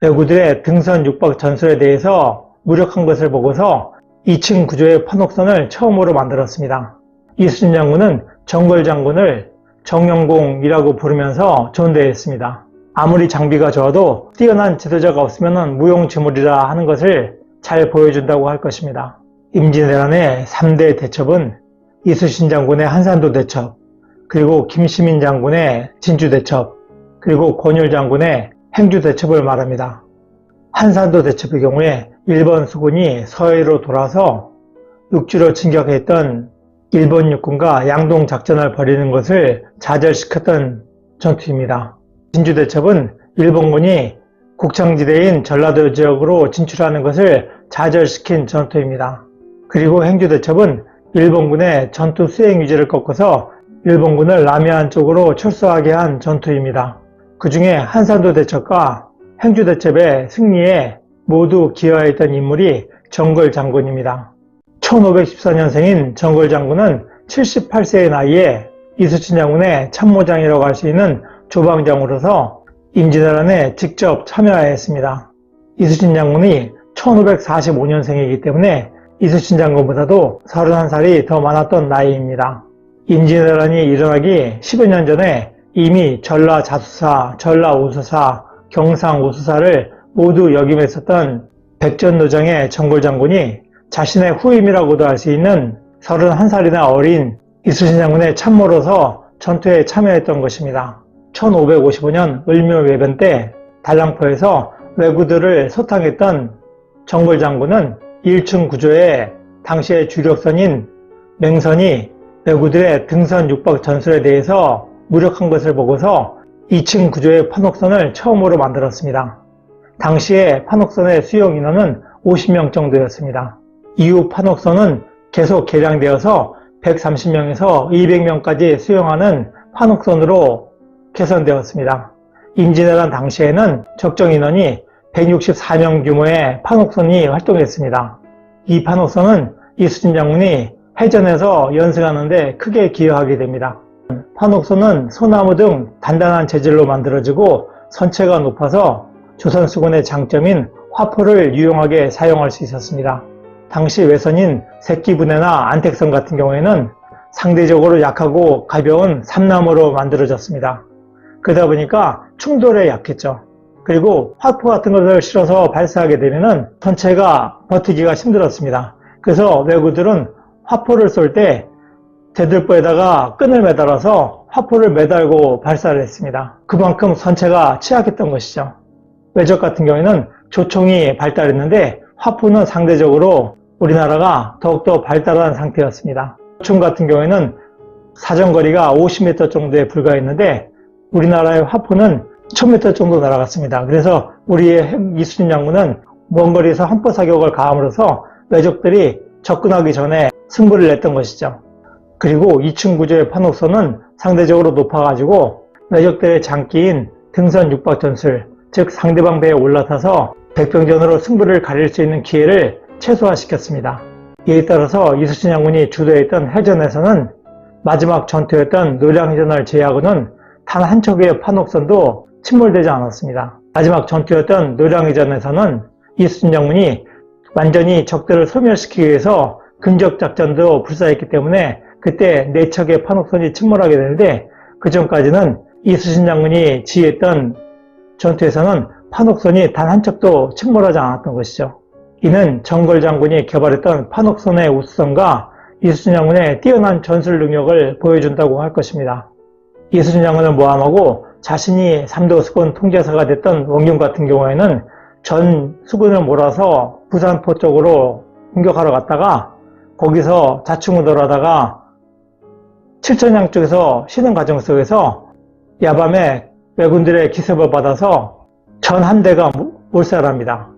왜구들의 등선 육박 전술에 대해서 무력한 것을 보고서 2층 구조의 판옥선을 처음으로 만들었습니다. 이수진 장군은 정걸 장군을 정영공이라고 부르면서 존대했습니다. 아무리 장비가 좋아도 뛰어난 지도자가 없으면 무용지물이라 하는 것을 잘 보여준다고 할 것입니다. 임진왜란의 3대 대첩은 이수신 장군의 한산도 대첩, 그리고 김시민 장군의 진주 대첩, 그리고 권율 장군의 행주 대첩을 말합니다. 한산도 대첩의 경우에 일본 수군이 서해로 돌아서 육지로 진격했던 일본 육군과 양동 작전을 벌이는 것을 좌절시켰던 전투입니다. 진주 대첩은 일본군이 곡창지대인 전라도 지역으로 진출하는 것을 좌절시킨 전투입니다. 그리고 행주 대첩은 일본군의 전투 수행 유지를 꺾어서 일본군을 남해안 쪽으로 출소하게 한 전투입니다. 그 중에 한산도 대첩과 행주 대첩의 승리에 모두 기여했던 인물이 정걸 장군입니다. 1514년생인 정걸 장군은 78세의 나이에 이수진 장군의 참모장이라고 할 수 있는 조방장으로서 임진왜란에 직접 참여하였습니다. 이수진 장군이 1545년생이기 때문에 이수진 장군보다도 31살이 더 많았던 나이입니다. 임진왜란이 일어나기 10여 년 전에 이미 전라 자수사, 전라 우수사, 경상 우수사를 모두 역임했었던 백전노장의 정골 장군이 자신의 후임이라고도 할 수 있는 31살이나 어린 이수신 장군의 참모로서 전투에 참여했던 것입니다. 1555년 을묘외변 때 달랑포에서 왜구들을 소탕했던 정골 장군은 1층 구조의 당시의 주력선인 맹선이 왜구들의 등선 육박 전술에 대해서 무력한 것을 보고서 2층 구조의 판옥선을 처음으로 만들었습니다. 당시에 판옥선의 수용 인원은 50명 정도였습니다. 이후 판옥선은 계속 개량되어서 130명에서 200명까지 수용하는 판옥선으로 개선되었습니다. 임진왜란 당시에는 적정 인원이 164명 규모의 판옥선이 활동했습니다. 이 판옥선은 이수진 장군이 해전에서 연승하는데 크게 기여하게 됩니다. 판옥선은 소나무 등 단단한 재질로 만들어지고 선체가 높아서 조선 수군의 장점인 화포를 유용하게 사용할 수 있었습니다. 당시 외선인 새끼분해나 안택선 같은 경우에는 상대적으로 약하고 가벼운 삼나무로 만들어졌습니다. 그러다 보니까 충돌에 약했죠. 그리고 화포 같은 것을 실어서 발사하게 되면 전체가 버티기가 힘들었습니다. 그래서 외구들은 화포를 쏠 때 대들보에다가 끈을 매달아서 화포를 매달고 발사를 했습니다. 그만큼 선체가 취약했던 것이죠. 외적 같은 경우에는 조총이 발달했는데 화포는 상대적으로 우리나라가 더욱더 발달한 상태였습니다. 조총 같은 경우에는 사정거리가 50m 정도에 불과했는데 우리나라의 화포는 1000m 정도 날아갔습니다. 그래서 우리의 이수진 장군은 먼 거리에서 한포 사격을 가함으로써 외적들이 접근하기 전에 승부를 냈던 것이죠. 그리고 2층 구조의 판옥선은 상대적으로 높아가지고 외적들의 장기인 등선 육박 전술, 즉 상대방 배에 올라타서 백병전으로 승부를 가릴 수 있는 기회를 최소화시켰습니다. 이에 따라서 이수진 장군이 주도했던 해전에서는 마지막 전투였던 노량해전을 제외하고는 단 한 척의 판옥선도 침몰되지 않았습니다. 마지막 전투였던 노량해전에서는 이수진 장군이 완전히 적들을 소멸시키기 위해서 근접 작전도 불사했기 때문에 그때 네 척의 판옥선이 침몰하게 되는데 그 전까지는 이수신 장군이 지휘했던 전투에서는 판옥선이 단 한 척도 침몰하지 않았던 것이죠. 이는 정걸 장군이 개발했던 판옥선의 우수성과 이수신 장군의 뛰어난 전술 능력을 보여준다고 할 것입니다. 이수신 장군을 모함하고 자신이 삼도 수군 통제사가 됐던 원균 같은 경우에는 전 수군을 몰아서 부산포 쪽으로 공격하러 갔다가 거기서 자충우돌 하다가 칠천양 쪽에서 쉬는 과정 속에서 야밤에 왜군들의 기습을 받아서 전 한 대가 몰살합니다.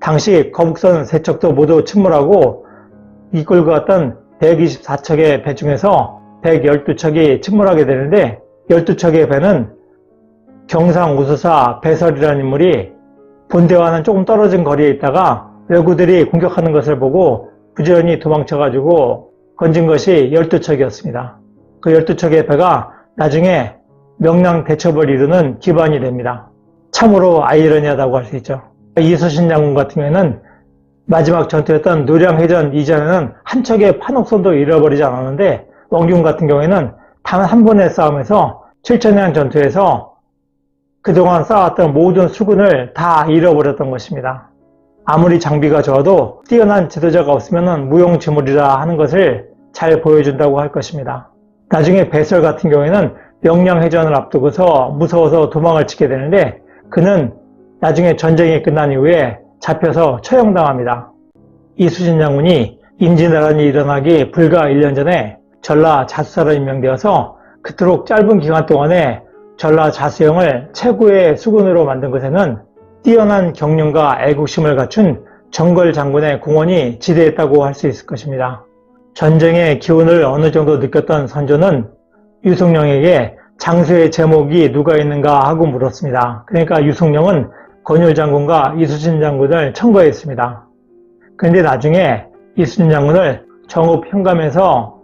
당시 거북선 세 척도 모두 침몰하고 이끌고 갔던 124척의 배 중에서 112척이 침몰하게 되는데 12척의 배는 경상 우수사 배설이라는 인물이 본대와는 조금 떨어진 거리에 있다가 왜구들이 공격하는 것을 보고 부지런히 도망쳐가지고 건진 것이 12척이었습니다. 그 12척의 배가 나중에 명량 대첩을 이루는 기반이 됩니다. 참으로 아이러니하다고 할 수 있죠. 이수신 장군 같은 경우에는 마지막 전투였던 노량해전 이전에는 한 척의 판옥선도 잃어버리지 않았는데 원균 같은 경우에는 단 한 번의 싸움에서 7천년 전투에서 그동안 쌓았던 모든 수군을 다 잃어버렸던 것입니다. 아무리 장비가 좋아도 뛰어난 지도자가 없으면 무용지물이라 하는 것을 잘 보여준다고 할 것입니다. 나중에 배설 같은 경우에는 명량해전을 앞두고서 무서워서 도망을 치게 되는데 그는 나중에 전쟁이 끝난 이후에 잡혀서 처형당합니다. 이수진 장군이 임진왜란이 일어나기 불과 1년 전에 전라 자수사로 임명되어서 그토록 짧은 기간 동안에 전라 자수영을 최고의 수군으로 만든 것에는 뛰어난 경륜과 애국심을 갖춘 정걸 장군의 공헌이 지대했다고 할 수 있을 것입니다. 전쟁의 기운을 어느 정도 느꼈던 선조는 유승룡에게 장수의 제목이 누가 있는가 하고 물었습니다. 그러니까 유승룡은 권율 장군과 이수진 장군을 청거했습니다. 그런데 나중에 이수진 장군을 정읍 현감에서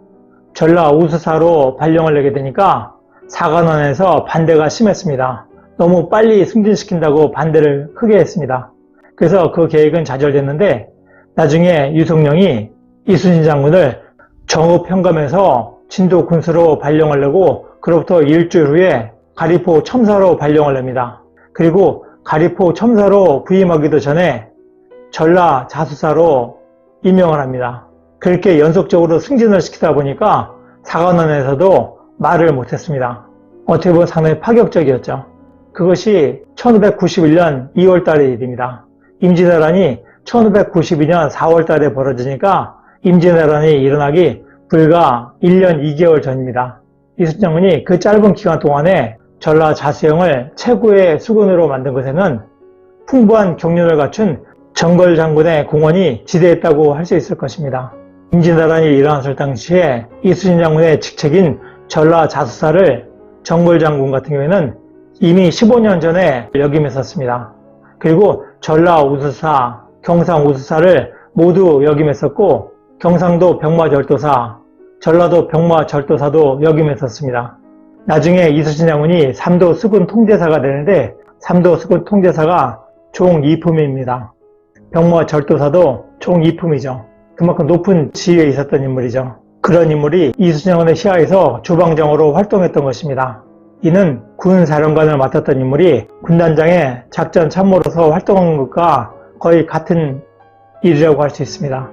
전라 우수사로 발령을 내게 되니까 사관원에서 반대가 심했습니다. 너무 빨리 승진시킨다고 반대를 크게 했습니다. 그래서 그 계획은 좌절됐는데 나중에 유성룡이 이순신 장군을 정읍 현감에서 진도 군수로 발령을 내고 그로부터 일주일 후에 가리포 첨사로 발령을 냅니다. 그리고 가리포 첨사로 부임하기도 전에 전라 자수사로 임명을 합니다. 그렇게 연속적으로 승진을 시키다 보니까 사관원에서도 말을 못했습니다. 어떻게 보면 상당히 파격적이었죠. 그것이 1591년 2월 달의 일입니다. 임진왜란이 1592년 4월 달에 벌어지니까 임진왜란이 일어나기 불과 1년 2개월 전입니다. 이순 장군이 그 짧은 기간 동안에 전라 자수영을 최고의 수군으로 만든 것에는 풍부한 경륜을 갖춘 정걸 장군의 공헌이 지대했다고 할 수 있을 것입니다. 임진왜란이 일어났을 당시에 이순신 장군의 직책인 전라 자수사를 정걸 장군 같은 경우에는 이미 15년 전에 역임했었습니다. 그리고 전라 우수사, 경상 우수사를 모두 역임했었고 경상도 병마절도사, 전라도 병마절도사도 역임했었습니다. 나중에 이수진 장군이 삼도 수군 통제사가 되는데 삼도 수군 통제사가 총 2품입니다. 병마절도사도 총 2품이죠. 그만큼 높은 지위에 있었던 인물이죠. 그런 인물이 이수진 장군의 시하에서 주방장으로 활동했던 것입니다. 이는 군 사령관을 맡았던 인물이 군단장의 작전 참모로서 활동한 것과 거의 같은 일이라고 할 수 있습니다.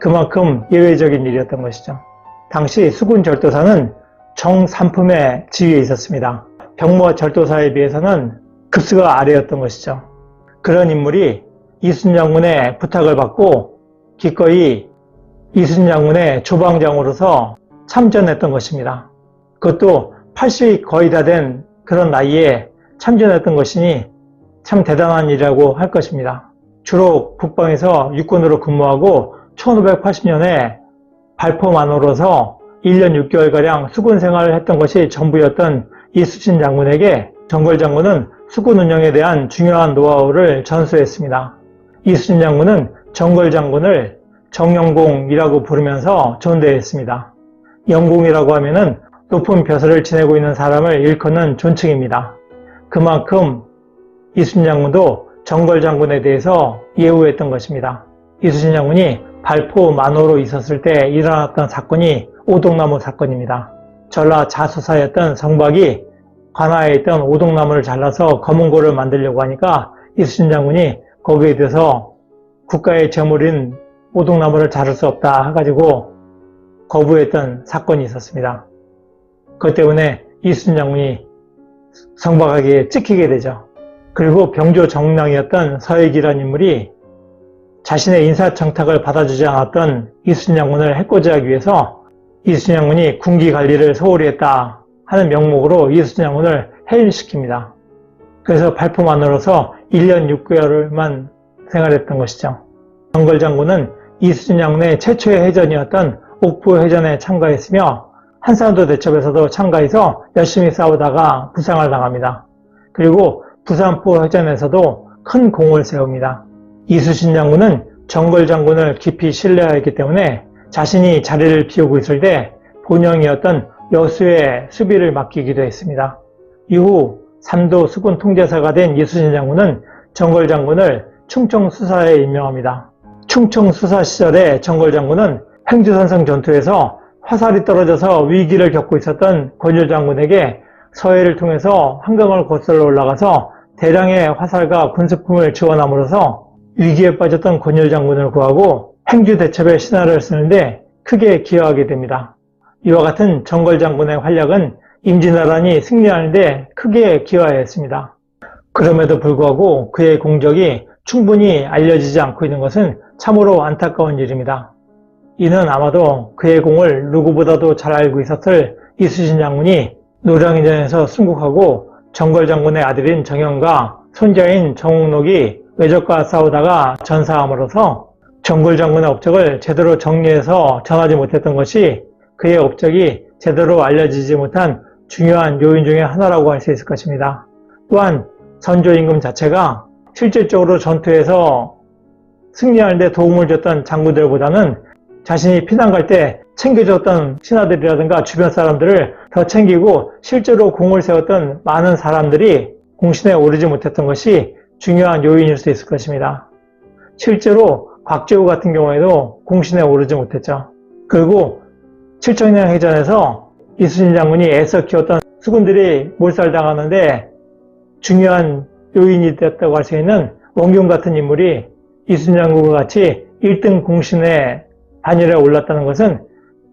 그만큼 예외적인 일이었던 것이죠. 당시 수군 절도사는 정삼품의 지위에 있었습니다. 병모 절도사에 비해서는 급수가 아래였던 것이죠. 그런 인물이 이순 장군의 부탁을 받고 기꺼이 이순 장군의 조방장으로서 참전했던 것입니다. 그것도 80이 거의 다 된 그런 나이에 참전했던 것이니 참 대단한 일이라고 할 것입니다. 주로 북방에서 육군으로 근무하고 1580년에 발포만으로서 1년 6개월가량 수군 생활을 했던 것이 전부였던 이수진 장군에게 정걸 장군은 수군 운영에 대한 중요한 노하우를 전수했습니다. 이수진 장군은 정걸 장군을 정영공이라고 부르면서 존대했습니다. 영공이라고 하면은 높은 벼슬을 지내고 있는 사람을 일컫는 존칭입니다. 그만큼 이순신 장군도 정걸 장군에 대해서 예우했던 것입니다. 이순신 장군이 발포 만호로 있었을 때 일어났던 사건이 오동나무 사건입니다. 전라 자수사였던 성박이 관하에 있던 오동나무를 잘라서 검은고를 만들려고 하니까 이순신 장군이 거기에 대해서 국가의 재물인 오동나무를 자를 수 없다 해가지고 거부했던 사건이 있었습니다. 그것 때문에 이순 장군이 성박하게 찍히게 되죠. 그리고 병조 정랑이었던 서익이라는 인물이 자신의 인사청탁을 받아주지 않았던 이순 장군을 해코지 하기 위해서 이순 장군이 군기 관리를 소홀히 했다 하는 명목으로 이순 장군을 해임시킵니다. 그래서 발포만으로서 1년 6개월만 생활했던 것이죠. 정걸 장군은 이순 장군의 최초의 해전이었던 옥부 해전에 참가했으며 한산도 대첩에서도 참가해서 열심히 싸우다가 부상을 당합니다. 그리고 부산포 해전에서도 큰 공을 세웁니다. 이수신 장군은 정걸 장군을 깊이 신뢰하였기 때문에 자신이 자리를 비우고 있을 때 본영이었던 여수의 수비를 맡기기도 했습니다. 이후 삼도 수군 통제사가 된 이수신 장군은 정걸 장군을 충청 수사에 임명합니다. 충청 수사 시절에 정걸 장군은 행주산성 전투에서 화살이 떨어져서 위기를 겪고 있었던 권율 장군에게 서해를 통해서 한강을 거슬러 올라가서 대량의 화살과 군수품을 지원함으로써 위기에 빠졌던 권율 장군을 구하고 행주 대첩의 신화를 쓰는데 크게 기여하게 됩니다. 이와 같은 정걸 장군의 활약은 임진왜란이 승리하는데 크게 기여하였습니다. 그럼에도 불구하고 그의 공적이 충분히 알려지지 않고 있는 것은 참으로 안타까운 일입니다. 이는 아마도 그의 공을 누구보다도 잘 알고 있었을 이수신 장군이 노량인전에서 순국하고 정걸 장군의 아들인 정영과 손자인 정옥록이 외적과 싸우다가 전사함으로써 정걸 장군의 업적을 제대로 정리해서 전하지 못했던 것이 그의 업적이 제대로 알려지지 못한 중요한 요인 중의 하나라고 할 수 있을 것입니다. 또한 선조 임금 자체가 실질적으로 전투에서 승리하는 데 도움을 줬던 장군들보다는 자신이 피난 갈 때 챙겨줬던 신하들이라든가 주변 사람들을 더 챙기고 실제로 공을 세웠던 많은 사람들이 공신에 오르지 못했던 것이 중요한 요인일 수 있을 것입니다. 실제로 곽재우 같은 경우에도 공신에 오르지 못했죠. 그리고 칠천년 해전에서 이수진 장군이 애써 키웠던 수군들이 몰살당하는데 중요한 요인이 되었다고 할 수 있는 원균 같은 인물이 이수진 장군과 같이 1등 공신에 단일에 올랐다는 것은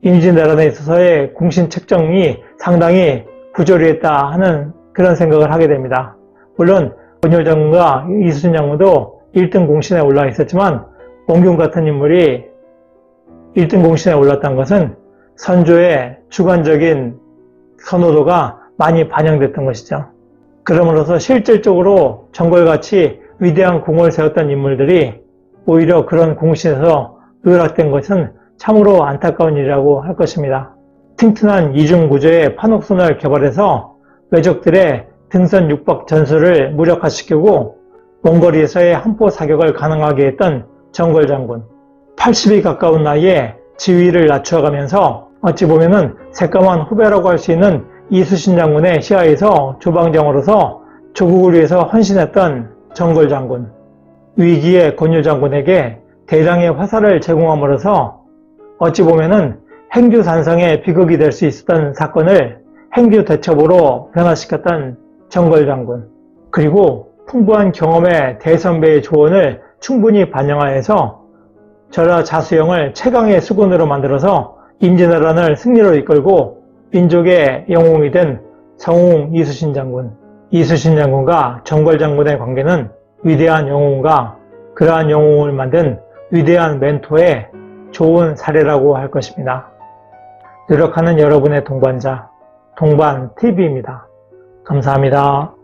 임진왜란에 있어서의 공신 책정이 상당히 부조리했다 하는 그런 생각을 하게 됩니다. 물론 장군과 이수진 장군도 1등 공신에 올라 있었지만 원균 같은 인물이 1등 공신에 올랐다는 것은 선조의 주관적인 선호도가 많이 반영됐던 것이죠. 그러므로서 실질적으로 정골같이 위대한 공을 세웠던 인물들이 오히려 그런 공신에서 누락된 것은 참으로 안타까운 일이라고 할 것입니다. 튼튼한 이중구조의 판옥선을 개발해서 외적들의 등선 육박 전술을 무력화시키고 몽골에서의 한포 사격을 가능하게 했던 정걸 장군. 80이 가까운 나이에 지위를 낮춰가면서 어찌 보면은 새까만 후배라고 할 수 있는 이수신 장군의 시하에서 조방장으로서 조국을 위해서 헌신했던 정걸 장군. 위기의 권율 장군에게 대량의 화살을 제공함으로써 어찌 보면은 행주 산성의 비극이 될 수 있었던 사건을 행주 대첩으로 변화시켰던 정걸 장군. 그리고 풍부한 경험의 대선배의 조언을 충분히 반영하여서 전라 자수영을 최강의 수군으로 만들어서 임진왜란을 승리로 이끌고 민족의 영웅이 된 성웅 이수신 장군. 이수신 장군과 정걸 장군의 관계는 위대한 영웅과 그러한 영웅을 만든 위대한 멘토의 좋은 사례라고 할 것입니다. 노력하는 여러분의 동반자, 동반 TV입니다. 감사합니다.